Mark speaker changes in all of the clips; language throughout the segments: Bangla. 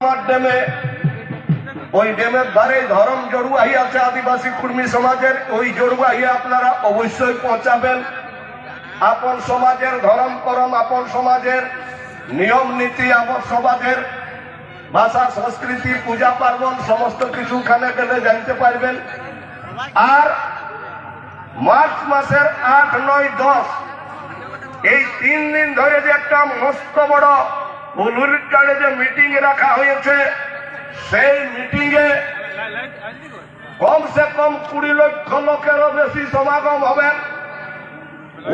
Speaker 1: আমার ড্যামে ওই ড্যামের ধারে ধরম জড়ুয়াহি আছে আদিবাসী কুর্মী সমাজের, ওই জড়ুয়াহি আপনারা অবশ্যই পৌঁছাবেন। আপন সমাজের ধরম করম আপন সমাজের নিয়ম নীতি আপন সমাজের ভাষা, সংস্কৃতি, পূজা পার্বণ সমস্ত কিছু খানে গেলে জানতে পারবেন। আর মার্চ মাসের আট, নয়, দশ, এই তিন দিন ধরে যে একটা মস্ত বড় হুলুরিটারে যে মিটিং রাখা হয়েছে, সেই মিটিং এ কমসে কম কুড়ি লক্ষ লোকেরও বেশি সমাগম হবে।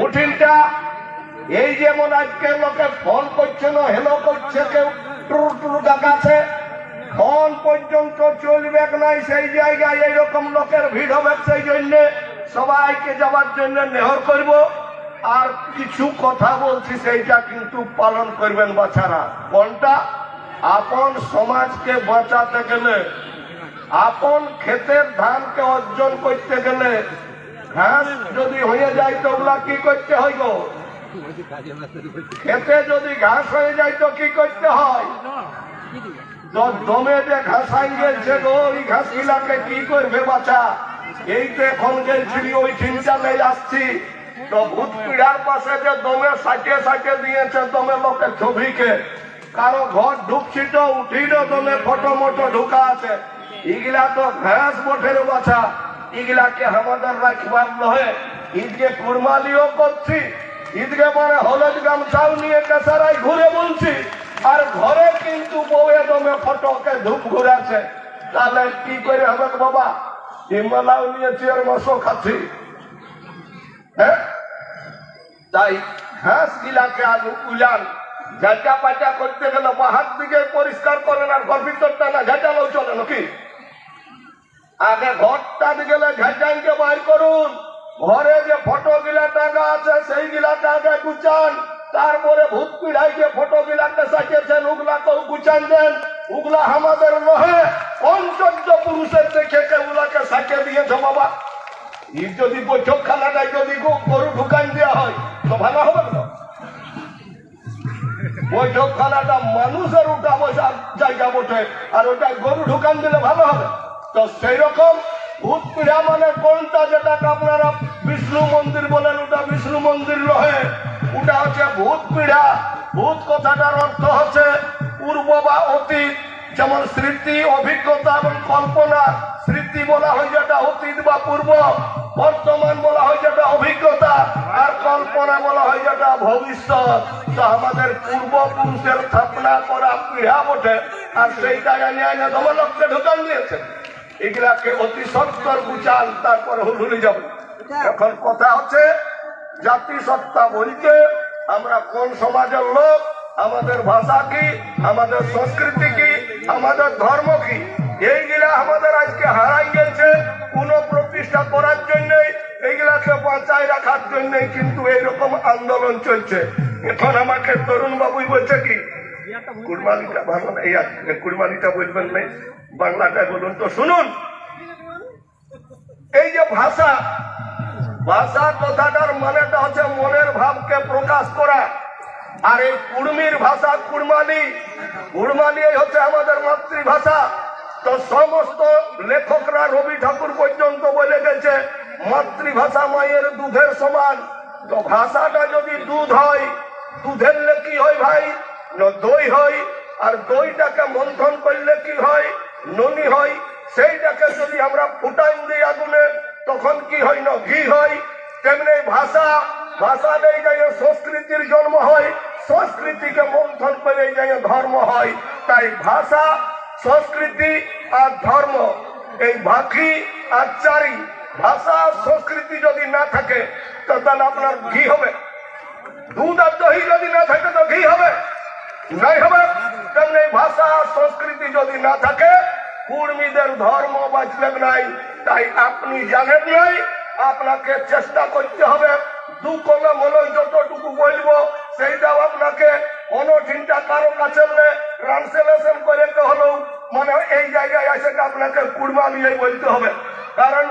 Speaker 1: উঠিনটা, এই যেমন আজকে লোকে ফোন করছে না হেলো করছে, কেউ টুরু টুরু দেখাচ্ছে ফোন পর্যন্ত চলবে নাই, সেই জায়গায় এইরকম লোকের ভিড় হবে, সেই জন্য সবাইকে যাওয়ার জন্য নেহর করব। আর কিছু কথা বলছি, সেইটা কিন্তু পালন করবেন বাচ্চারা কোনটা? আপন সমাজকে বাঁচাতে গেলে, আপন ক্ষেতের ধানকে অর্জন করতে গেলে, ঘাস যদি হয়ে যায় তো ওগুলা কি করতে হয় গো? খেতে যদি ঘাস হয়ে যায় তো কি করতে হয়? দমে যে ঘাসাই গেছে গো, ওই ঘাস গুলাকে কি করবে বাচ্চা এই তো এখন গেছিলি ওই চিন্তা নেই আসছি ভূত পিড়ার পাশে যে দমে সাইটে সাইটে দিয়েছে, দমে লোকের ছবিকে। কারও ঘর ঢুকছি তো উঠিল দমে ফটো মটো ঢুকা আছে। এগুলা তো ঘাস বঠের বাছা। এগুলাকে আমাদের রাখবার নহে ঈদকে কুরমালিও করছি। ঈদকে পরে হলুদ গামছাও নিয়ে কেসারাই ঘুরে বলছি। আর ঘরে কিন্তু বউয়ে দমে ফটোকে ধূপ ঘুরাছে তাহলে কি করে হবে বাবা? হিমালাও নিয়েছি আর মশো খাচ্ছি। হ্যাঁ? তাই ঘাস গিলাকে আলু উলান ঝাঁটা পাটা করতে গেলে বাহার দিকে পরিষ্কার করেন আর ঘর ভিতরটা না ঝাঁটালেও চলে নাকি? আগে ঘরটা গেলে ঝাঁটাইকে বাইর করুন। ঘরে যে ফটো গিলা টাকা আছে, সেই গিলা টাকা গুচান তারপরে ভূত পিড়াইকে ফটো গিলাকে সাজিয়েছেন, উগলাকেও গুচান দেন। উগলা আমাদের নহে পঞ্চর্য পুরুষের দেখে কেউলাকে সাজিয়ে দিয়েছে বাবা? ই যদি বৈঠক খানাটায় যদি গরু ঢুকান দেওয়া হয় তো ভালো হবে না। বৈঠক খানাটা মানুষের উঠা বসার জায়গা বটে, আর ওটা গরু ঢুকান দিলে ভালো হবে। তো সেই রকম ভূত পীড়া মানে কোনটা যেটাকে আপনারা বিষ্ণু মন্দির বলেন, ওটা বিষ্ণু মন্দির নহে। ওটা হচ্ছে ভূত পীড়া। ভূত কথাটার অর্থ হচ্ছে পূর্ব বা অতীত যেমন স্মৃতি, অভিজ্ঞতা এবং কল্পনা। স্মৃতি বলা হয় যেটা অতীত বা পূর্ব, বর্তমান বলা হয় যেটা অভিজ্ঞতা। আর কল্পনা বলা হয় যেটা ভবিষ্যৎ। তো আমাদের পূর্বপুরুষের স্থাপনা করা পীড়া বটে, আর সেই সেইটা জানিয়ে এনে ধমলককে ঢুকান দিয়েছে। এগুলাকে অতি সত্তর গুচান, তারপরে হুলুলি যাবে। এখন কথা হচ্ছে, জাতিসত্তা বলতে আমরা কোন সমাজের লোক, আমাদের ভাষা কি, আমাদের সংস্কৃতি কি, আমাদের ধর্ম কি? এইগুলা আমাদের আজকে হারাই গেছে, কোন প্রতিষ্ঠা করার জন্য এইগুলাকে বাঁচায় রাখার জন্য কিন্তু এইরকম আন্দোলন চলছে। এখন আমাকে তরুণ বাবুই বলছে কি, কুরবানিটা ভালো না কুরবানিটা বলবেন নাই বাংলাটা বলুন তো, শুনুন। এই যে ভাষা ভাষা কথাটার মানেটা হচ্ছে মনের ভাবকে প্রকাশ করা। আর এই কুর্মির ভাষা কুরমানি কুরমানি হচ্ছে আমাদের মাতৃভাষা। তো সমস্ত লেখকরা রবি ঠাকুর পর্যন্ত বলে গেছে মাতৃভাষা মায়ের দুধের সমান। তো ভাষাটা যদি দুধ হয়, দুধের কি হয় ভাই? দই হয়। আর দইটাকে মন্থন করলে কি হয়? ননি হয়। সেইটাকে যদি আমরা ফুটাইন দিই আগুনে, তখন কি হয় না ঘি হয়? তেমনি ভাষা ভাষা নেই যাই সংস্কৃতির জন্ম হয়, সংস্কৃতিকে মন্থন করে যাই ধর্ম হয়। তাই ভাষা, সংস্কৃতি আর ধর্ম, এই ভাখি আর চারি ভাষা, সংস্কৃতি যদি না থাকে তাহলে আপনার ঘি হবে দুধ আর দহি যদি না থাকে, তো ঘি হবে। নাই হবে। তেমনি ভাষা, সংস্কৃতি যদি না থাকে, কুর্মীদের ধর্ম বাঁচবে নাই। তাই আপনি জানেন নাই, আপনাকে চেষ্টা করতে হবে। দু কলম হলো যতটুকু বলব, সেইটাও আপনাকে অনচিন্তা কারও কাছে ট্রান্সলেশন করে হলেও মানে এই জায়গায় এসে আপনাকে কুড়মা নিয়ে বলতে হবে। কারণ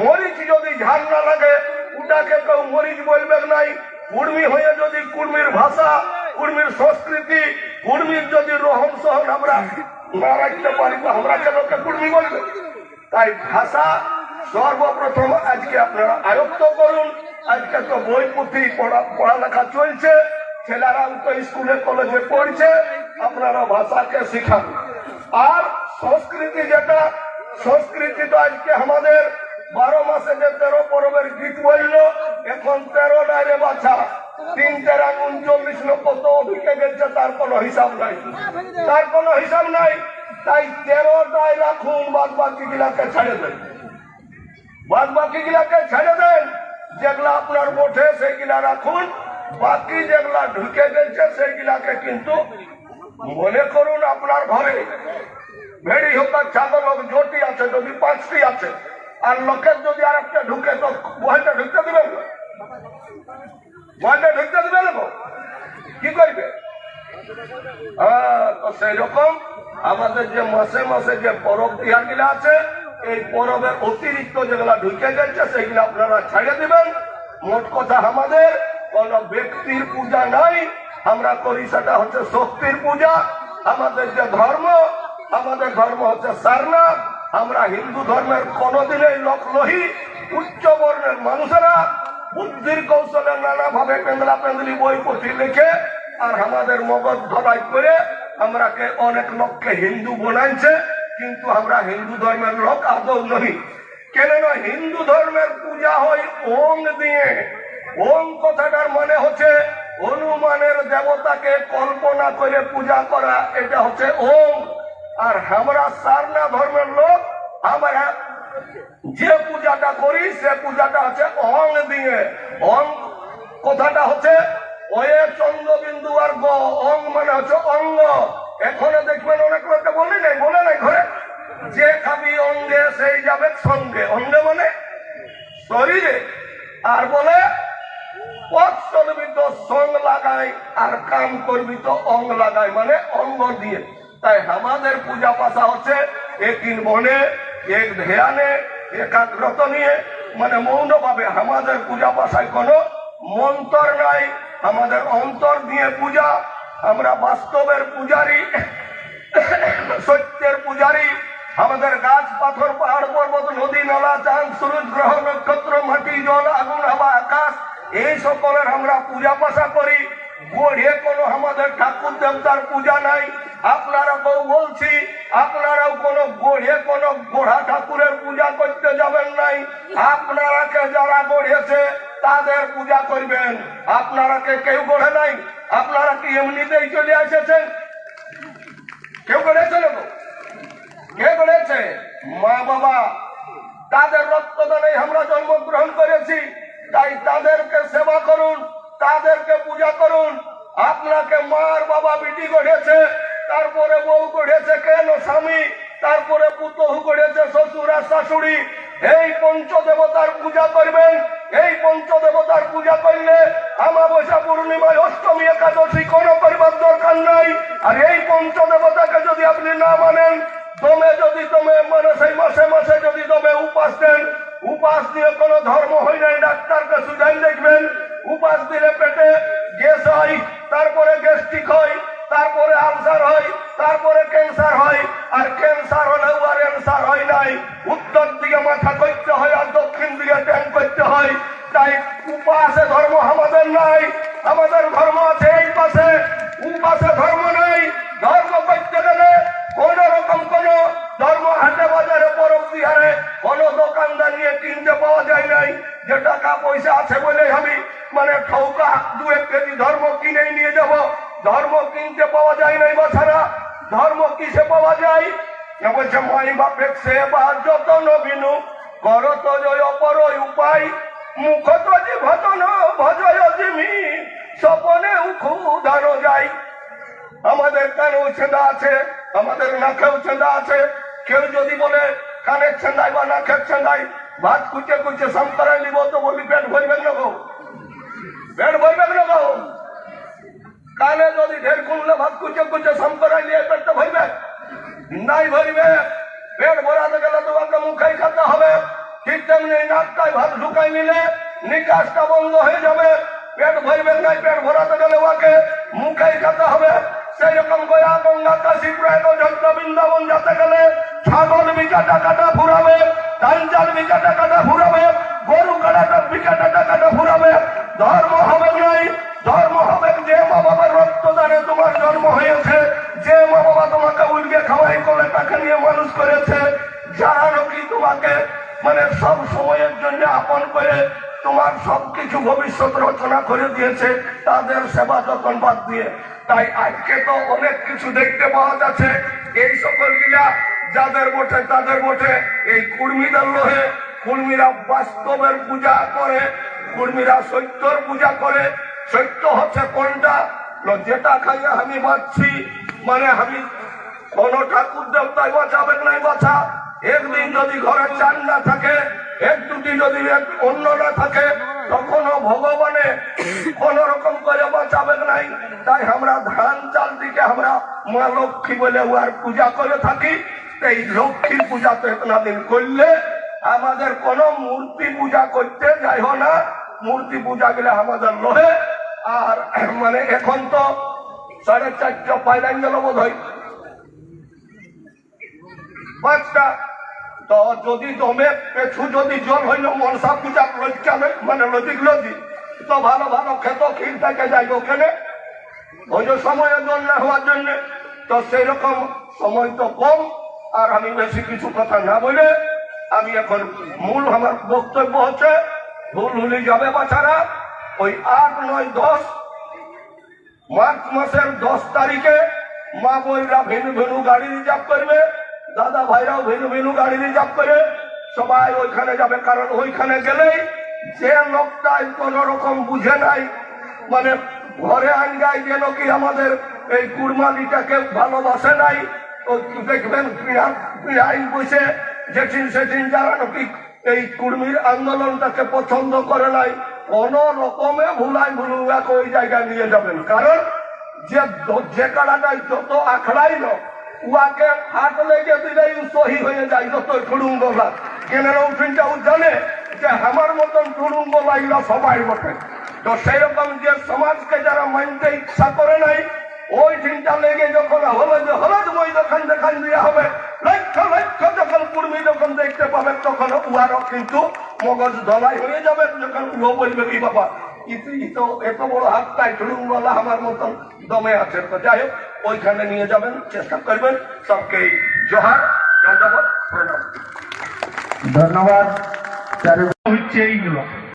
Speaker 1: মরিচ যদি ঝাল না লাগে ওটাকে কেউ মরিচ বলবে নাই। কুর্মি হয়ে যদি কুর্মির ভাষা, কুর্মির সংস্কৃতি, কুর্মির যদি রহন সহন আমরা না রাখতে পারি, তো আমরা কেন কুর্মি বলবে? তাই ভাষা সর্বপ্রথম আজকে আপনারা আয়ত্ত করুন। আজকে তো বই পুঁথি পড়া, পড়ালেখা চলছে, ছেলেরাও তো স্কুলে কলেজে পড়ছে, আপনারা ভাষাকে শিখান। আর সংস্কৃতি যেটা, সংস্কৃতি তো আজকে আমাদের বারো মাসে যে তেরো পরবের গীত বলল, এখন তেরো ডাইরে বাছা। তিন তেরা উনচল্লিশ লক্ষ তো ঢুকে গেছে, তার কোনো হিসাব নাই। তার কোনো হিসাব নাই। তাই তেরো তেরোটায় রাখুন বাদ বাকি গুলাকে ছেড়ে দেন। বাদ বাকি গুলাকে ছেড়ে দেন, যেগুলা আপনার বটে সেইগুলা রাখুন। বাকি যেগুলা ঢুকে গেছে, সেইগুলাকে কিন্তু মনে করুন আপনার ঘরে। ভেড়ি হোক ছাগল হোক জটি আছে, যদি পাঁচটি আছে আর লোকের যদি আর একটা ঢুকে, তো বহেটা ঢুকতে দিবেন না। ঢুকতে দিবেন না। কি করবে তো সেই রকম আমাদের যে মাসে মাসে যে পরব তিহারগুলা আছে, এই পরবের অতিরিক্ত যেগুলা ঢুকে গেছে সেগুলো আপনারা ছেড়ে দিবেন। মোট কথা আমাদের কোন ব্যক্তির পূজা নাই। আমরা করি সেটা হচ্ছে শক্তির পূজা। আমাদের যে ধর্ম, আমাদের ধর্ম হচ্ছে সারনাথ। আমরা হিন্দু ধর্মের কোনোদিনই লোক লহি উচ্চ বর্ণের মানুষেরা বুদ্ধির কৌশলে নানা ভাবে পেন্দলা পেন্দলি বই পুঁথি লিখে আর আমাদের মগজ ধরাই করে আমরাকে অনেক লোককে হিন্দু বানাইছে, কিন্তু আমরা হিন্দু ধর্মের লোক আদৌ নহি। কেননা হিন্দু ধর্মের পূজা হয় ওং দিয়ে। ওং কথাটার মানে হচ্ছে হনুমানের দেবতাকে কল্পনা করে পূজা করা, এটা হচ্ছে ওং। আর আমরা সারনা ধর্মের লোক, আমরা যে পূজাটা করি, সে পূজাটা হচ্ছে অং দিয়ে। অং কথাটা হচ্ছে, ওয়ে চন্দ্রবিন্দু আর গ অং মানে হচ্ছে অঙ্গ। এখানে দেখবেন অনেক লোককে বলে নাই বলে নাই ঘরে? যে খাবি অঙ্গে, সেই যাবে সঙ্গে। অঙ্গে মানে শরীরে। আর বলে, পথ চলবি তো সং লাগাই, আর কাম করবি তো অঙ্গ লাগাই মানে অঙ্গ দিয়ে। তাই আমাদের পূজা পাশা হচ্ছে একিন মনে, এক ধ্যানে, একাগ্রত নিয়ে। মানে মৌনভাবে আমাদের পূজা পাশায় কোনো মন্তর নাই। আমাদের অন্তর দিয়ে পূজা। আমরা বাস্তবের পূজারী, সত্যের পূজারী। আমাদের গাছ, পাথর, পাহাড়, পর্বত, নদী, নালা, চাঁদ সূরজ গ্রহ, নক্ষত্র, মাটি, জল, আগুন, হাওয়া, আকাশ, এই সকলের আমরা পূজা পাশা করি। গড়ে কোনো আমাদের ঠাকুর দেবতার পূজা নাই। আপনারা কেউ বলছি, আপনারাও কোনো গড়ে, কোনো গোড়া ঠাকুরের পূজা করতে যাবেন নাই। আপনারাকে যারা গড়েছে, তাদের পূজা করবেন। আপনারাকে কেউ গড়ে নাই? আপনারা কি এমনিতেই চলে এসেছেন কেউ তো? কে করেছে মা বাবা। তাদের রক্তদানে আমরা জন্মগ্রহণ করেছি, তাই তাদেরকে সেবা করুন, তাদেরকে পূজা করুন। আপনাকে মার বাবা বিটি গড়েছে। বউ গড়েছে কেন স্বামী? তারপরে পুতহু গড়েছে শ্বশুর আর শাশুড়ি। এই পঞ্চদেবতার পূজা করবেন, এই পঞ্চদেবতার পূজা করলে আমাবস্যা পূর্ণিমায় অষ্টমী একাদশী কোনো করবার দরকার নাই। আর এই পঞ্চদেবতাকে যদি আপনি না মানেন তোমে যদি তোমে মানে সেই মাসে মাসে যদি তোমে উপাস দেন, উপাস দিয়ে কোনো ধর্ম হয় নাই, ডাক্তারকে সুজাই দেখবেন। উপাস দিলে পেটে গ্যাস হয়, তারপরে গ্যাস্ট্রিক হয় তারপরে আলসার হয়, তারপরে ক্যান্সার হয়, আর ক্যান্সার হলেও আর ক্যান্সার হয় নাই। উত্তর দিকে মাথা করতে হয় আর দক্ষিণ দিকে ট্যাং করতে হয়। তাই উপাসে ধর্ম আমাদের নাই, আমাদের ধর্ম কিসে পাওয়া যায়? বলছে মাই বাপের সেবা যতন বিনু কর তো জয় অপর উপায়। মুখ তো যে ভজন ভজয় জিমি, স্বপনে উখু ধানো যায় আমাদের কানেও ছেঁদা আছে, আমাদের নাকেও ছেঁদা আছে। কেউ যদি বলে, কানের ছেঁদাই বা নাকের ছেঁদাই, ভাত কুচে কুচে সাম করাই নিব তো বলি পেট ভরবেন না গো? পেট ভরবেন না গো? কানে যদি ঢের কুনলে ভাত কুচে কুচে সাম করাই নিয়ে ভরবে নাই ভরিবে। পেট ভরাতে গেলে তোমাকে মুখাই খেতে হবে। ঠিক তেমনি নাকটায় ভাত ঢুকাই নিলে নিকাশটা বন্ধ হয়ে যাবে। পেট ভরবে নাই, পেট ভরাতে গেলে ওকে মুখাই খেতে হবে। সেই রকম গয়া গঙ্গা কাশী বৃন্দাবন যেতে গেলে ছাগল বিকাটা কাটা ফুরাবে ধান চাল বিকাটা কাটা ফুরাবে। ভবিষ্যৎ রচনা করে দিয়েছে, তাদের সেবা যত্ন বাদ দিয়ে। তাই আজকে তো অনেক কিছু দেখতে পাওয়া যাচ্ছে। এই সকল গিলা যাদের বটে, তাদের বটে। এই কুর্মীদের লোহে কুর্মীরা বাস্তবের পূজা করে, কুর্মীরা সত্যর পূজা করে। সত্য হচ্ছে কোনটা? যেটা খাইয়ে আমি বাঁচছি মানে আমি কোন ঠাকুর দেবতায় বাঁচাবেন নাই বাঁচা একদিন যদি ঘরে চান না থাকে এক দুটি যদি অন্য না থাকে, তখনও ভগবানে কোন রকম করে বাঁচাবে নাই। তাই আমরা ধান চাল দিকে আমরা মা লক্ষ্মী বলে উহার পূজা করে থাকি। এই লক্ষ্মীর পূজা তো এতনা দিন করলে আমাদের কোন মূর্তি পূজা করতে যাইও না। মূর্তি পূজা গেলে আমাদের লোহে। আর মানে এখন তো সাড়ে চারটা পাইলাইন গেল বোধ হয় পাঁচটা তো যদি দমে পেছু যদি জল হইল, মনসা পূজা লজ্জা মানে লজিক লজি তো ভালো ভালো খেত, ক্ষীর থেকে যাইব ওখানে ওই সময়ে জল না হওয়ার জন্য, তো সেই রকম সময় তো কম। আর আমি বেশি কিছু কথা না বলে আমি এখন মূল আমার বক্তব্য হচ্ছে, ভুল ভুলি যাবে বাচ্চারা ওই আট, নয়, দশ, মার্চ মাসের দশ তারিখে মা বইরা ভেনু ভেনু গাড়ি রিজার্ভ করবে। দাদা ভাইরাও ভেনু ভেনু গাড়ি রিজার্ভ করে সবাই ওইখানে যাবে, কারণ ওইখানে গেলেই যে লোকটা কোন রকম বুঝে নাই মানে ঘরে আনগাই যেন কি আমাদের এই কুরমালিটাকে ভালোবাসে নাই, তো দেখবেন আইন বসে যেদিন সেদিন যারা নাকি এই কুর্মীর আন্দোলনটাকে পছন্দ করে নাই, কোন রকমে ভুলাই ভুলুয়া ওই জায়গায় নিয়ে যাবেন। কারণ যে যে কাড়াটাই যত আখড়াই ন উহাকে হাত লেগে দিলেই সহি হয়ে যায়, যত ঠুড়ুঙ্গ লাগ কেনের উঠিনটা ও জানে যে আমার মতন ঠুড়ুঙ্গ লাগল সবাই বটে। তো সেই রকম যে সমাজকে যারা মানতে ইচ্ছা করে নাই, ওই দিনটা লেগে যখন হলো যে হলদ বই যখন দেখান দিয়ে হবে, লক্ষ লক্ষ যখন কুর্মী যখন দেখতে পাবে, তখন উহারও কিন্তু মগজ ধলাই হয়ে যাবে, যখন উহো বলবে কি বাবা, ইতি তো এত বড় হাত তাই ঠুড়ুঙ্গলা আমার মতন দমে আছে। তো যাই হোক ওইখানে নিয়ে যাবেন চেষ্টা করবেন সবকে জোহার ধন্যবাদ প্রণাম।
Speaker 2: ধন্যবাদ
Speaker 3: হচ্ছে এইগুলো।